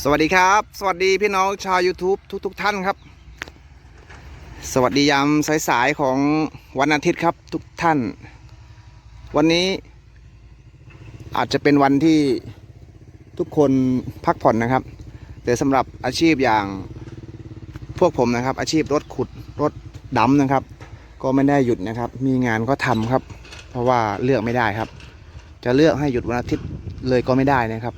สวัสดีครับ สวัสดีพี่น้องชาว YouTube ทุกๆทท่านครับ สวัสดียามสายๆของวันอาทิตย์ครับทุกท่าน วันนี้อาจจะเป็นวันที่ทุกคนพักผ่อนนะครับ แต่สำหรับอาชีพอย่างพวกผมนะครับ อาชีพรถขุดรถดำนะครับ ก็ไม่ได้หยุดนะครับ มีงานก็ทำครับ เพราะว่าเลือกไม่ได้ครับ จะเลือกให้หยุดวันอาทิตย์เลยก็ไม่ได้นะครับ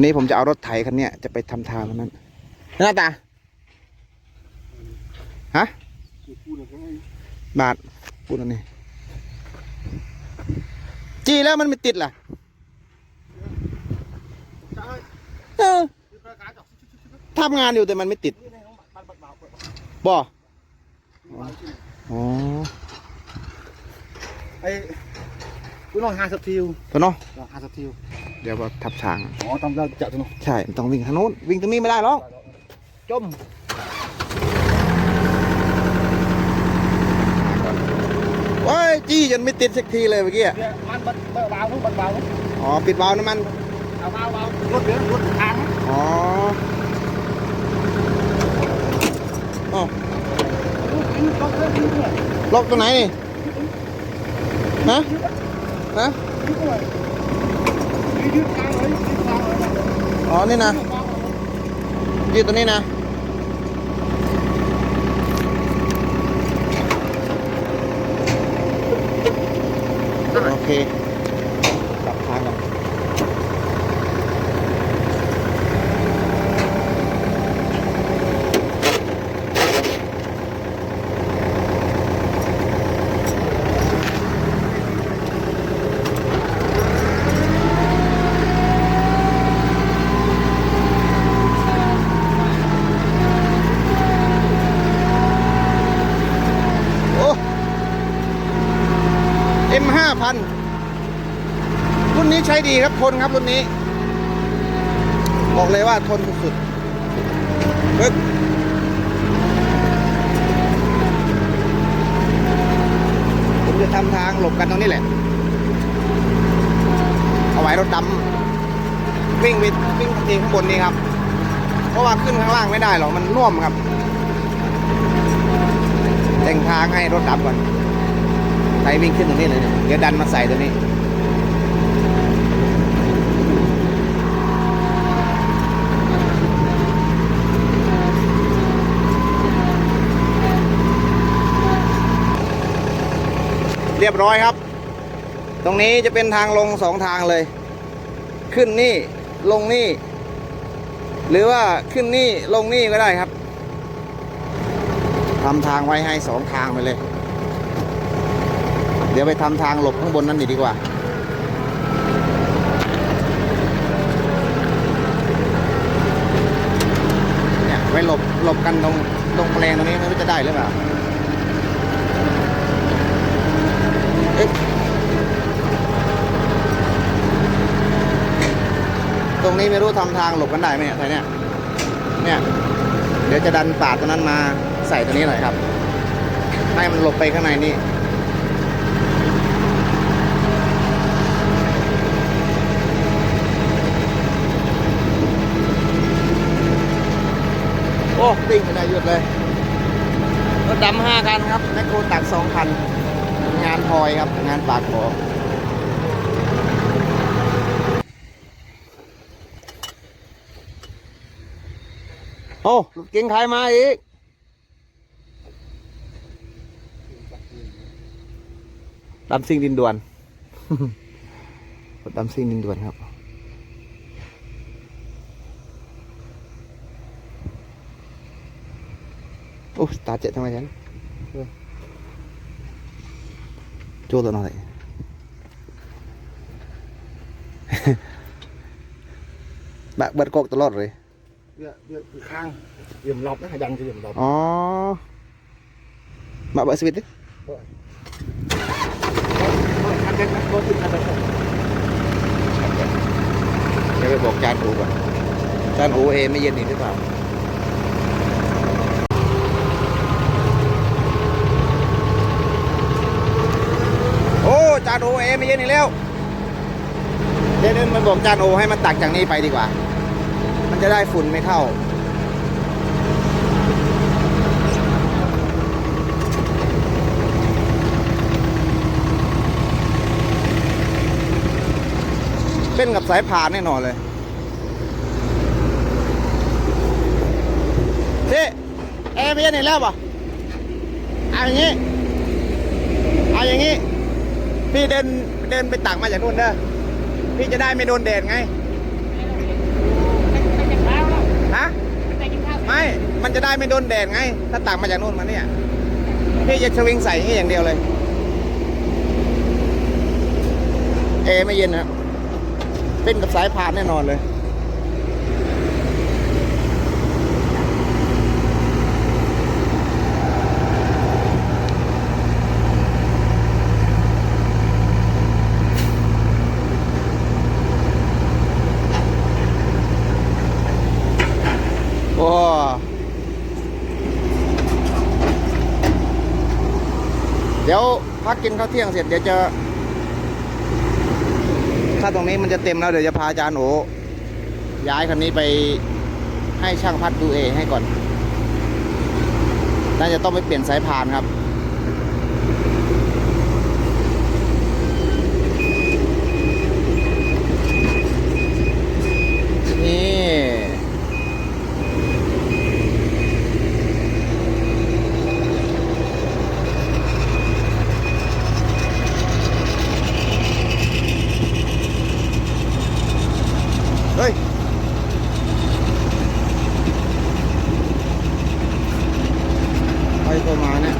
ตอนนี้ผมจะเอารถไถคันเนี้ยจะไปทำทางตรงนั้นหน้าตาฮะบาทพูดอันนี้จีแล้วมันไม่ติดล่ะเออทำงานอยู่แต่มันไม่ติดบ่อ๋อไอ้กูน้องหาสติวตัวเนาะหาสติว เดี๋ยวเราทับทาง อ๋อต้องเราจะตัวน้องใช่มันต้องวิ่งทางโน้น วิ่งตรงนี้ไม่ได้หรอก จม โอ้ย จี้จนไม่ติดสักทีเลยเมื่อกี้อะเนี่ยมันบัดเบาเบาลูกบัดเบาอ๋อ ปิดวาล์วน้ำมัน เอาเบาเบารถเดือดรถทางอ๋ออ๋อรถเดือดรถเดือดล็อกตรงไหนนี่ ฮะ ฮะยื ดทางเลยยืดทางเลยอ๋อ นี่นะ ยืดตัวนี้นะโอเคกลับทางกันโอ้ M ห้าพันรุ่นนี้ใช้ดีครับทนครับรุ่นนี้ บอกเลยว่าทนสุดๆปึ๊บผมจะทำทางหลบกันตรงนี้แหละ เอาไว้รถดำวิ่งไปวิ่งทีข้างบนนี้ครับ เพราะว่าขึ้นข้างล่างไม่ได้หรอกมันน่วมครับแต่งทางให้รถดำก่อน ใช้วิ่งขึ้นตรงนี้เลยเนี่ยเดี๋ยวดันมาใส่ตัวนี้เรียบร้อยครับ ตรงนี้จะเป็นทางลงสองทางเลย ขึ้นนี่ลงนี่ หรือว่าขึ้นนี่ลงนี่ก็ได้ครับทำทางไว้ให้สองทางไปเลย เดี๋ยวไปทำทางหลบข้างบนนั่นดีกว่า เนี่ยไว้หลบหลบกันตรงตรงแปลงตรงนี้ไม่รู้จะได้หรือเปล่า เอ๊ะตรงนี้ไม่รู้ทำทางหลบกันได้ไหมเนี่ยไทยเนี่ย เนี่ย เดี๋ยวจะดันปาดตัวนั้นมาใส่ตัวนี้หน่อยครับ ให้มันหลบไปข้างในนี่ อ้ติ้งไม่ได้หยุดเลยรถดำห้าคันครับแมคโครตักสองคัน งานพลอยครับ งานปากขอโอ้รถเก๋งใครมาอีกดำซิ่งดินด่วนรถดำซิ่งดินด่วนครับ โอ้ตาเจ็ดทำไมฉันโจ้ตัวน้อยบะเบิดกอกตลอดเลยเดือดเดือดข้างเหยี่ยมหลบนะดังจะเหยี่ยมหลบ อ๋อ บะเบิดสวิตช์ดิ คันเด็กนะรถที่คันเด็ก เดี๋ยวไป เอไม่เย็นอีกหรือเปล่าโอ้จานอูเอไม่เย็นอีกแล้วเดี๋ยวเดินบอกจานโอให้มันตักจากนี้ไปดีกว่า มันจะได้ฝุ่นไม่เข้า เป็นกับสายพานแน่นอนเลยพี่แอร์ไม่เย็นอีกแล้วป่ะเอาอย่างนี้ เอาอย่างนี้ พี่เดินเดินไปตักมาจากนู่นเด้อพี่จะได้ไม่โดนแดดไงฮะไม่ มันจะได้ไม่โดนแดดไง ถ้าตักมาจากนู่นมาเนี่ยพี่จะสวิงใส่อย่างนี้อย่างเดียวเลย เอร์ไม่เย็นนะเป็นกับสายพานแน่นอนเลย โอ้ เดี๋ยว พักกินข้าวเที่ยงเสร็จเดี๋ยวจะ ถ้าตรงนี้มันจะเต็มแล้วเดี๋ยวจะพาอาจารย์โอย้ายคันนี้ไปให้ช่างพัดดูเองให้ก่อนน่าจะต้องไปเปลี่ยนสายพานครับ นี่ เฮ้ย ใครโทรมาเนี่ย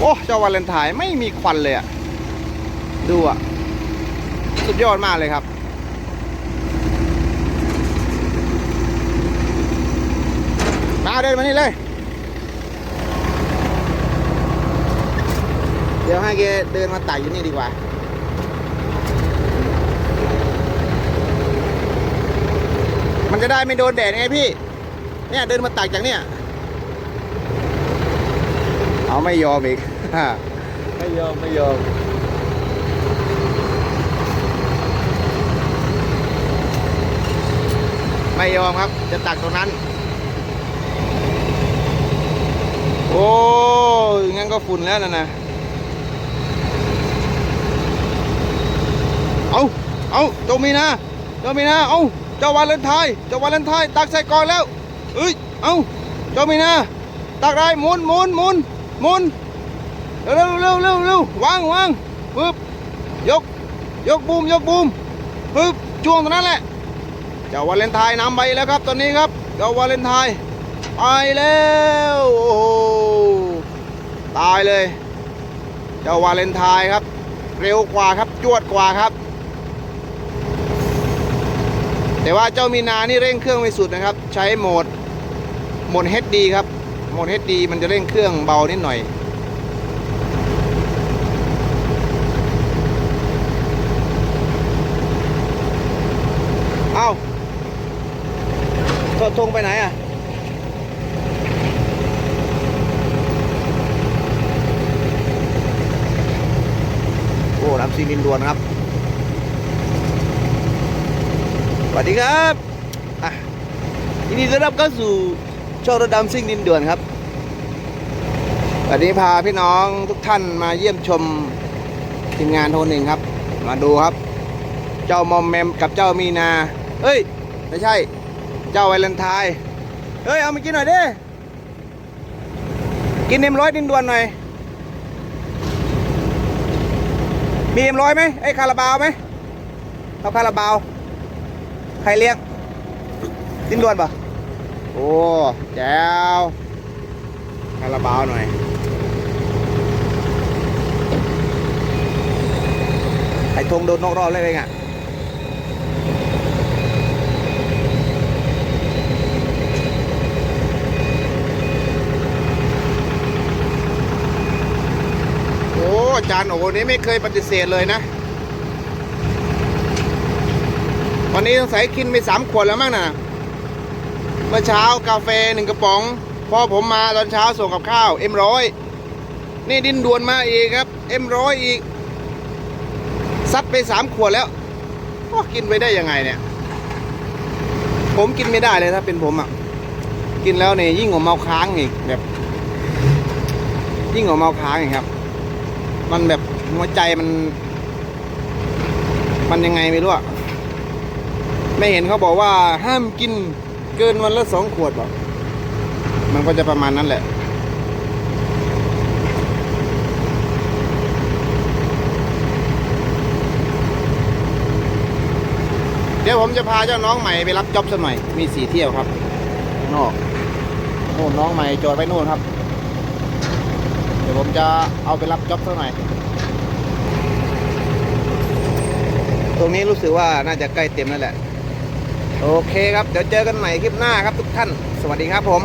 โอ้ เจ้าวาเลนไทน์ไม่มีควันเลยอะดูอะสุดยอดมากเลยครับ มาเดินมานี่เลย เดี๋ยวให้แกเดินมาตักอยู่นี่ดีกว่ามันจะได้ไม่โดนแดดไงพี่ เนี่ยเดินมาตักจากเนี่ย เอาไม่ยอมอีก ไม่ยอม ไม่ยอมไม่ยอมครับ จะตักตรงนั้น โอ้ยงั้นก็ฝุ่นแล้วนะนะเอาเอาเจ้ามีนาเจ้ามีนาเอาเจ้าวาเลนไทน์เจ้าวาเลนไทน์ตักใส่กอนแล้วเอ้ยเอาเจ้ามีนาตักได้หมุนหมุนหมุนหมุน เร็วเร็วเร็วเร็ววางวางปึ๊บยก ยกบูมยกบูมปึ๊บช่วงตรงนั้นแหละเจ้าวาเลนไทน์นำไปแล้วครับตอนนี้ครับเจ้าวาเลนไทน์ไปแล้วโอ้โหตายเลยเจ้าวาเลนไทน์ครับ เร็วกว่าครับจวดกว่าครับ แต่ว่าเจ้ามีนานี่เร่งเครื่องไม่สุดนะครับ ใช้โหมดโหมด HD ครับโหมด HD มันจะเร่งเครื่องเบานิดหน่อย เอ้า ทงไปไหนอะโอ้รับซีนินดวนครับสวัสดีครับอะยินดีต้อนรับเข้าสู่ช่องรถดำซิ่งดินด่วนครับวันนี้พาพี่น้องทุกท่านมาเยี่ยมชมทีมงานโทนหนึ่งครับ มาดูครับ เจ้ามอมแมมกับเจ้ามีนาเฮ้ย ไม่ใช่ เจ้าไวเลนไทน์เฮ้ย เอามากินหน่อยดิ กินเอ็มร้อยดินด่วนหน่อย มีเอ็มร้อยไหมไอ้คาราบาวไหมเอาคาราบาว ใครเลี้ยงดินด่วนปะโอ้แจ๋วคาราบาวหน่อยไอ้ธงโดนนอกรอบเลยเองอะ โอ้อา จารย์โอ้นี่ไม่เคยปฏิเสธเลยนะ วันนี้สงสัยกินไปสามขวดแล้วมั้งนะเมื่อเช้ากาแฟหนึ่งกระป๋องพอผมมาตอนเช้าส่งกับข้าวเอ็มร้อยนี่ดินด่วนมาอีกครับเอ็มร้อยอีกซัดไปสามขวดแล้วโอ้กินไปได้ยังไงเนี่ย ผมกินไม่ได้เลยถ้าเป็นผมอะ กินแล้วเนี่ยยิ่งกว่าเมาค้างอีกแบบยิ่งกว่าเมาค้างอีกครับ มันแบบหัวใจมัน มันยังไงไม่รู้อะไม่เห็นเขาบอกว่าห้ามกินเกินวันละสองขวดบอกมันก็จะประมาณนั้นแหละ เดี๋ยวผมจะพาเจ้าน้องใหม่ไปรับจ็อบสักหน่อย มีสีเที่ยวครับนอกโน่นน้องใหม่จอดไปโน่นครับ เดี๋ยวผมจะเอาไปรับจ็อบสักหน่อย ตรงนี้รู้สึกว่าน่าจะใกล้เต็มแล้วแหละ โอเคครับ เดี๋ยวเจอกันใหม่คลิปหน้าครับทุกท่าน สวัสดีครับผม